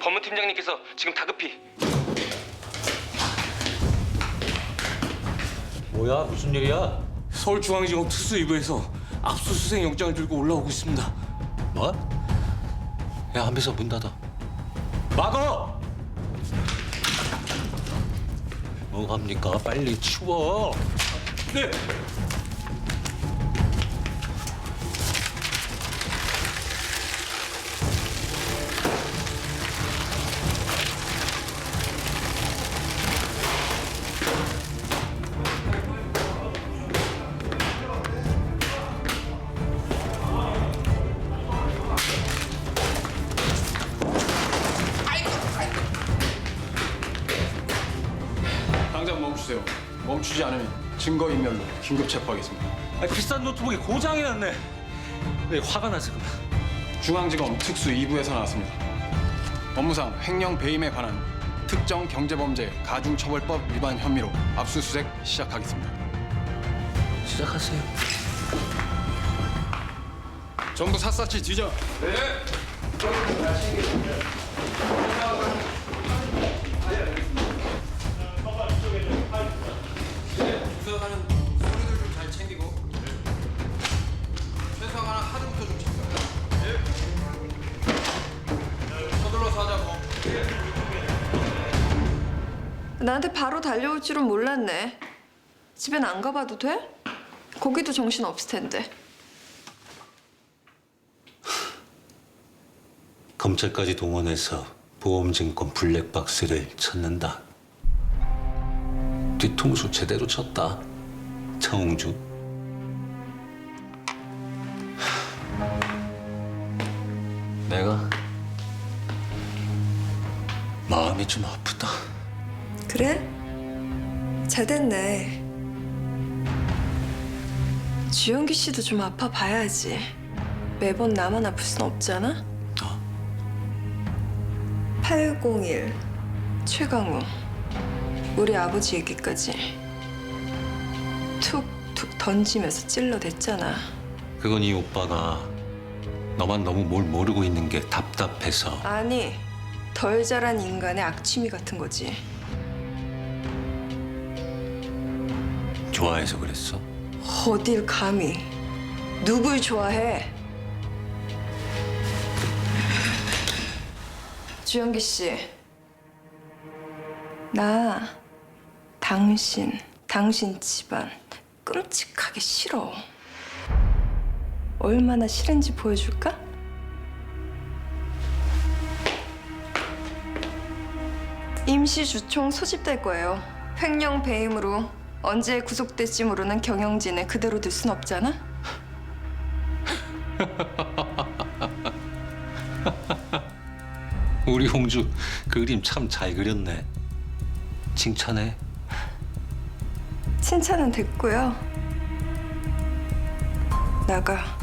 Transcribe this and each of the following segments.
법무팀장님께서 지금 다급히 뭐야 무슨 일이야? 서울중앙지검 특수 2부에서 압수수색 영장을 들고 올라오고 있습니다. 뭐? 야 한비서 문 닫아. 막어! 뭐 합니까? 빨리 치워. 네. 멈추지 않으면 증거인멸로 긴급 체포하겠습니다. 아, 비싼 노트북이 고장이 났네. 왜 화가 나서 그만. 중앙지검 특수 2부에서 나왔습니다. 업무상 횡령 배임에 관한 특정 경제범죄 가중처벌법 위반 혐의로 압수수색 시작하겠습니다. 시작하세요. 전부 샅샅이 뒤져. 주 나한테 바로 달려올 줄은 몰랐네. 집엔 안 가봐도 돼? 거기도 정신 없을 텐데. 검찰까지 동원해서 보험증권 블랙박스를 찾는다. 뒤통수 제대로 쳤다. 차홍주. 내가 마음이 좀 아프다. 그래? 잘 됐네. 주영기 씨도 좀 아파 봐야지. 매번 나만 아플 순 없잖아. 801 최강우 우리 아버지 얘기까지 툭툭 던지면서 찔러댔잖아. 그건 이 오빠가 너만 너무 뭘 모르고 있는 게 답답해서 아니 덜 자란 인간의 악취미 같은 거지. 좋아해서 그랬어. 어딜 감히 누굴 좋아해? 주영기 씨, 나 당신, 당신 집안 끔찍하게 싫어. 얼마나 싫은지 보여줄까? 임시 주총 소집될 거예요. 횡령 배임으로 언제 구속될지 모르는 경영진을 그대로 둘 순 없잖아. 우리 홍주 그림 참 잘 그렸네. 칭찬해. 칭찬은 됐고요. 나가.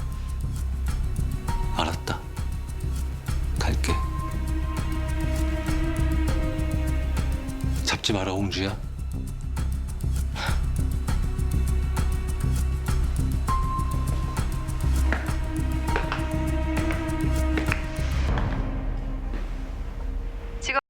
잡지 마라 홍주야.